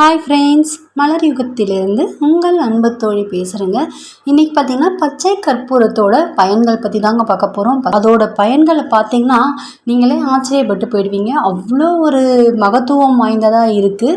Hi friends மலர் யுகத்திலிருந்து உங்கள் அன்பு தோழி பேசுகிறேங்க இன்றைக்கி பார்த்தீங்கன்னா பச்சை கற்பூரத்தோட பயன்கள் பற்றி தாங்க பார்க்க போகிறோம் அதோட பயன்களை பார்த்தீங்கன்னா நீங்களே ஆச்சரியப்பட்டு போயிடுவீங்க. அவ்வளோ ஒரு மகத்துவம் வாய்ந்ததாக இருக்குது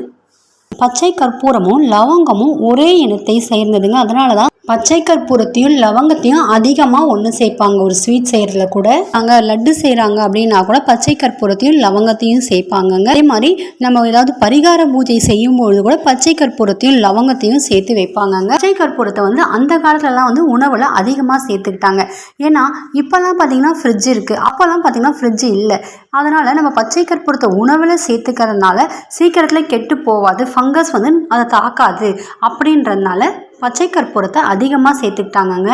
பச்சை கற்பூரமும் லவங்கமும் ஒரே இனத்தை சேர்ந்ததுங்க. அதனால தான் பச்சை கற்பூரத்தையும் லவங்கத்தையும் அதிகமாக ஒன்று சேர்ப்பாங்க. ஒரு ஸ்வீட் செய்கிறதுல கூட. அங்கே லட்டு செய்கிறாங்க அப்படின்னா கூட பச்சை கற்பூரத்தையும் லவங்கத்தையும் சேர்ப்பாங்கங்க. அதே மாதிரி நம்ம ஏதாவது பரிகார பூஜை செய்யும்பொழுது கூட பச்சை கற்பூரத்தையும் லவங்கத்தையும் சேர்த்து வைப்பாங்கங்க. பச்சை கற்பூரத்தை வந்து அந்த காலத்துலலாம் வந்து உணவில் அதிகமாக சேர்த்துக்கிட்டாங்க. ஏன்னா இப்போல்லாம் பார்த்தீங்கன்னா ஃப்ரிட்ஜ் இருக்குது அப்போல்லாம் பார்த்தீங்கன்னா ஃப்ரிட்ஜ் இல்லை. அதனால் நம்ம பச்சை கற்பூரத்தை உணவில் சேர்த்துக்கிறதுனால சீக்கிரத்தில் கெட்டு போகாது ஃபங்கஸ் வந்து அதை தாக்காது. அப்படின்றதுனால பச்சை கற்பூரத்தை அதிகமாக சேர்த்துக்கிட்டாங்கங்க.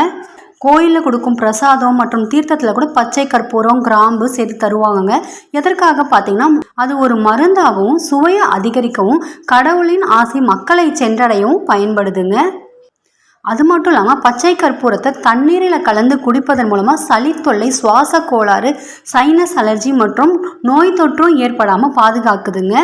கோயிலில் கொடுக்கும் பிரசாதம் மற்றும் தீர்த்தத்தில் கூட பச்சை கற்பூரம் கிராம்பு சேர்த்து தருவாங்கங்க. எதற்காக பார்த்தீங்கன்னா அது ஒரு மருந்தாகவும் சுவையை அதிகரிக்கவும் கடவுளின் ஆசை மக்களை சென்றடையவும் பயன்படுதுங்க. அது மட்டும் இல்லாமல் பச்சை கற்பூரத்தை தண்ணீரில் கலந்து குடிப்பதன் மூலமாக சளி தொல்லை சுவாச கோளாறு சைனஸ் அலர்ஜி மற்றும் நோய் தொற்றும் ஏற்படாமல் பாதுகாக்குதுங்க.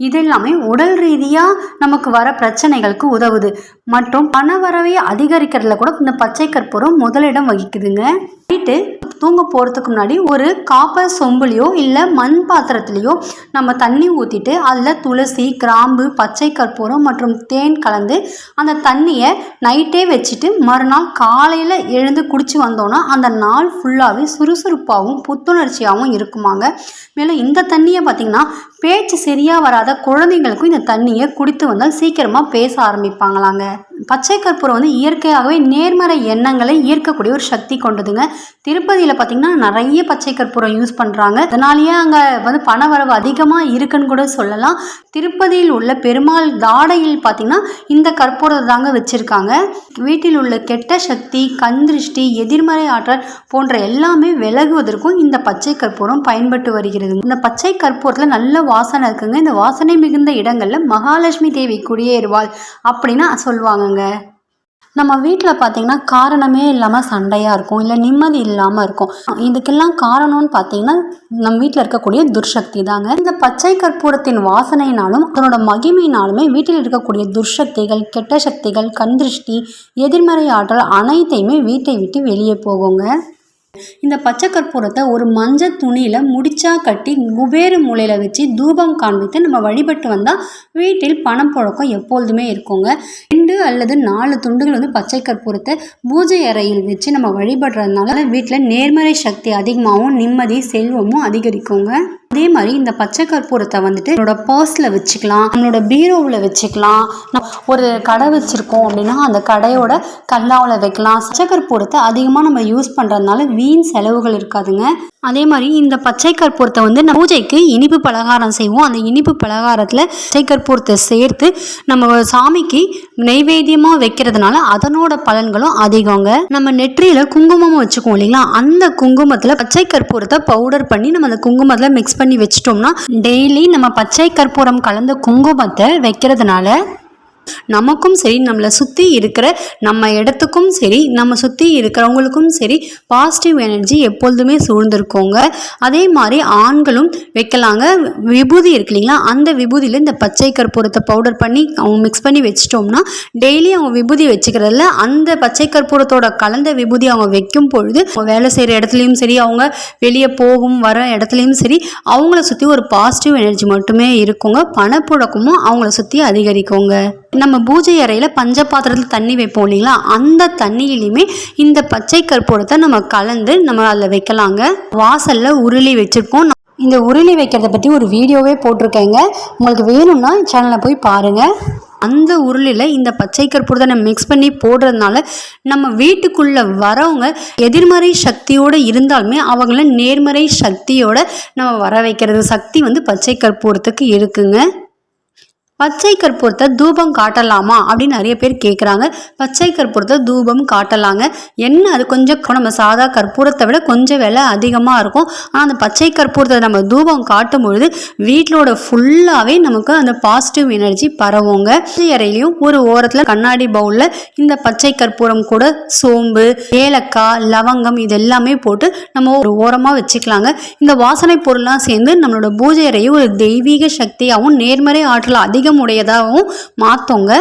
இது எல்லாமே உடல் ரீதியாக நமக்கு வர பிரச்சனைகளுக்கு உதவுது. மற்றும் பண வரவை அதிகரிக்கிறதுல கூட இந்த பச்சை கற்பூரம் முதலிடம் வகிக்குதுங்க. நைட்டு தூங்க போகிறதுக்கு முன்னாடி ஒரு காப்பர் சொம்புலேயோ இல்லை மண் பாத்திரத்துலேயோ நம்ம தண்ணி ஊற்றிட்டு அதில் துளசி கிராம்பு பச்சை கற்பூரம் மற்றும் தேன் கலந்து அந்த தண்ணியை நைட்டே வச்சுட்டு மறுநாள் காலையில் எழுந்து குடிச்சு வந்தோன்னா அந்த நாள் ஃபுல்லாகவே சுறுசுறுப்பாகவும் புத்துணர்ச்சியாகவும் இருக்குமாங்க. மேலும் இந்த தண்ணியை பார்த்திங்கன்னா பேச்சு சரியாக வராது. குழந்தைங்களுக்கும் இந்த தண்ணியை குடித்து வந்தால் சீக்கிரமாக பேச ஆரம்பிப்பாங்களாங்க. பச்சை கற்பூரம் வந்து இயற்கையாகவே நேர்மறை எண்ணங்களை ஈர்க்கக்கூடிய ஒரு சக்தி கொண்டதுங்க. திருப்பதியில் பார்த்திங்கன்னா நிறைய பச்சை கற்பூரம் யூஸ் பண்ணுறாங்க அதனாலேயே அங்கே வந்து பண வரவு அதிகமாக இருக்குன்னு கூட சொல்லலாம். திருப்பதியில் உள்ள பெருமாள் தாடையில் பார்த்திங்கன்னா இந்த கற்பூரத்தை தாங்க வச்சுருக்காங்க. வீட்டில் உள்ள கெட்ட சக்தி கண் திருஷ்டி எதிர்மறை ஆற்றல் போன்ற எல்லாமே விலகுவதற்கும் இந்த பச்சை கற்பூரம் பயன்பட்டு வருகிறது. இந்த பச்சை கற்பூரத்தில் நல்ல வாசனை இருக்குங்க. இந்த வாசனை மிகுந்த இடங்களில் மகாலட்சுமி தேவி குடியேறுவாள் அப்படின்னு சொல்லுவாங்கங்க நம்ம வீட்டில் பார்த்தீங்கன்னா காரணமே இல்லாமல் சண்டையாக இருக்கும். இல்லை நிம்மதி இல்லாமல் இருக்கும். இதுக்கெல்லாம் காரணம்னு பார்த்தீங்கன்னா நம்ம வீட்டில் இருக்கக்கூடிய துர்சக்தி தாங்க. இந்த பச்சை கற்பூரத்தின் வாசனையினாலும் அதனோட மகிமையினாலுமே வீட்டில் இருக்கக்கூடிய துர்சக்திகள் கெட்ட சக்திகள் கண் திருஷ்டி எதிர்மறை ஆற்றல் அனைத்தையுமே வீட்டை விட்டு வெளியே போகுங்க. இந்த பச்சை கற்பூரத்தை ஒரு மஞ்சள் துணியில் முடிச்சா கட்டி குபேர மூலையில் வச்சு தூபம் காண்பித்து நம்ம வழிபட்டு வந்தால் வீட்டில் பணம் புழக்கம் எப்பொழுதுமே இருக்குங்க. ரெண்டு அல்லது நாலு துண்டுகள் வந்து பச்சை கற்பூரத்தை பூஜை அறையில் வச்சு நம்ம வழிபடுறதுனால வீட்டில் நேர்மறை சக்தி அதிகமாகவும் நிம்மதி செல்வமும் அதிகரிக்குங்க. அதே மாதிரி இந்த பச்சை கற்பூரத்தை வந்துட்டு நம்மளோட பர்ஸில் வச்சுக்கலாம் நம்மளோட பீரோவில் வச்சுக்கலாம். ஒரு கடை வச்சுருக்கோம் அப்படின்னா அந்த கடையோட கல்லாவில் வைக்கலாம். பச்சை கற்பூரத்தை அதிகமாக நம்ம யூஸ் பண்ணுறதுனால வீண் செலவுகள் இருக்காதுங்க. அதே மாதிரி இந்த பச்சை கற்பூரத்தை வந்து நம்ம பூஜைக்கு இனிப்பு பலகாரம் செய்வோம். அந்த இனிப்பு பலகாரத்தில் பச்சை கற்பூரத்தை சேர்த்து நம்ம சாமிக்கு நெய்வேத்தியமாக வைக்கிறதுனால அதனோட பலன்களும் அதிகங்க. நம்ம நெற்றியில் குங்குமமும் வச்சுக்குவோம் இல்லைங்களா? அந்த குங்குமத்தில் பச்சை கற்பூரத்தை பவுடர் பண்ணி நம்ம அந்த குங்குமத்தில் மிக்ஸ் பண்ணி வச்சிட்டோம்னா டெய்லி நம்ம பச்சை கற்பூரம் கலந்த குங்குமத்தை வைக்கிறதுனால நமக்கும் சரி நம்மளை சுற்றி இருக்கிற நம்ம இடத்துக்கும் சரி நம்ம சுற்றி இருக்கிறவங்களுக்கும் சரி பாசிட்டிவ் எனர்ஜி எப்பொழுதுமே சூழ்ந்திருக்கோங்க. அதே மாதிரி ஆண்களும் வைக்கலாங்க. விபூதி இருக்கு இல்லைங்களா? அந்த விபூதியில் இந்த பச்சை கற்பூரத்தை பவுடர் பண்ணி அவங்க மிக்ஸ் பண்ணி வச்சிட்டோம்னா டெய்லி அவங்க விபூதி வச்சுக்கிறதுல அந்த பச்சை கற்பூரத்தோட கலந்த விபூதி அவங்க வைக்கும் பொழுது வேலை செய்கிற இடத்துலையும் சரி அவங்க வெளியே போகும் வர இடத்துலையும் சரி அவங்கள சுற்றி ஒரு பாசிட்டிவ் எனர்ஜி மட்டுமே இருக்குங்க. பணப்புழக்கமும் அவங்கள சுற்றி அதிகரிக்குங்க. நம்ம பூஜை அறையில் பஞ்ச பாத்திரத்தில் தண்ணி வைப்போம் இல்லைங்களா? அந்த தண்ணியிலையுமே இந்த பச்சை கற்பூரத்தை நம்ம கலந்து நம்ம அதில் வைக்கலாங்க. வாசலில் உருளி வச்சுருக்கோம். இந்த உருளி வைக்கிறத பற்றி ஒரு வீடியோவே போட்டிருக்கேங்க. உங்களுக்கு வேணும்னா சேனலை போய் பாருங்கள் அந்த உருளியில் இந்த பச்சை கற்பூரத்தை நம்ம மிக்ஸ் பண்ணி போடுறதுனால நம்ம வீட்டுக்குள்ளே வரவங்க எதிர்மறை சக்தியோடு இருந்தாலுமே அவங்கள நேர்மறை சக்தியோடு நம்ம வர வைக்கிறது சக்தி வந்து பச்சை கற்பூரத்துக்கு இருக்குங்க. பச்சை கற்பூரத்தை தூபம் காட்டலாமா அப்படின்னு நிறைய பேர் கேட்குறாங்க பச்சை கற்பூரத்தை தூபம் காட்டலாங்க. என்ன அது கொஞ்சம் நம்ம சாதா கற்பூரத்தை விட கொஞ்சம் விலை அதிகமாக இருக்கும். ஆனால் அந்த பச்சை கற்பூரத்தை நம்ம தூபம் காட்டும் பொழுது வீட்டிலோட ஃபுல்லாகவே நமக்கு அந்த பாசிட்டிவ் எனர்ஜி பரவுங்க. இறையிலையும் ஒரு ஓரத்தில் கண்ணாடி பவுலில் இந்த பச்சை கற்பூரம் கூட சோம்பு ஏலக்காய் லவங்கம் இது எல்லாமே போட்டு நம்ம ஒரு ஓரமாக வச்சுக்கலாங்க. இந்த வாசனை பொருள்லாம் சேர்ந்து நம்மளோட பூஜை அறையை ஒரு தெய்வீக சக்தியாகவும் நேர்மறை ஆற்றல் அதிக அதிகமுடையதாகவும் மாற்றோங்க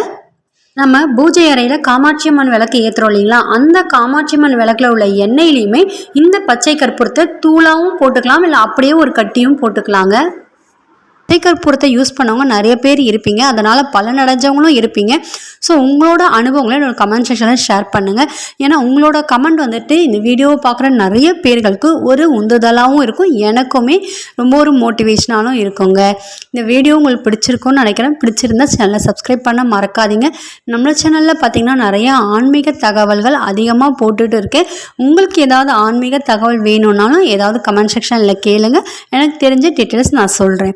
நம்ம பூஜை அறையில் காமாட்சி அம்மன் விளக்கு ஏற்றுறோம் இல்லைங்களா? அந்த காமாட்சி அம்மன் விளக்குல உள்ள எண்ணெயிலையுமே இந்த பச்சை கற்பூரத்தை தூளாகவும் போட்டுக்கலாம் இல்லை அப்படியே ஒரு கட்டியும் போட்டுக்கலாங்க. கற்பூரத்தை யூஸ் பண்ணவங்க நிறைய பேர் இருப்பீங்க. அதனால் பலனடைஞ்சவங்களும் இருப்பீங்க. ஸோ உங்களோட அனுபவங்களை என்னோட கமெண்ட் செக்ஷனில் ஷேர் பண்ணுங்கள் ஏன்னா உங்களோட கமெண்ட் வந்துட்டு இந்த வீடியோவை பார்க்குற நிறைய பேர்களுக்கு ஒரு உந்துதலாகவும் இருக்கும். எனக்குமே ரொம்ப ஒரு மோட்டிவேஷனாலும் இருக்குங்க. இந்த வீடியோ உங்களுக்கு பிடிச்சிருக்கும்னு நினைக்கிறேன். பிடிச்சிருந்தா சேனலை சப்ஸ்கிரைப் பண்ண மறக்காதீங்க. நம்ம சேனலில் பார்த்தீங்கன்னா நிறைய ஆன்மீக தகவல்கள் அதிகமாக போட்டுட்டு இருக்கேன் உங்களுக்கு ஏதாவது ஆன்மீக தகவல் வேணும்னாலும் ஏதாவது கமெண்ட் செக்ஷனில் கேளுங்க. எனக்கு தெரிஞ்ச டீட்டெயில்ஸ் நான் சொல்கிறேன்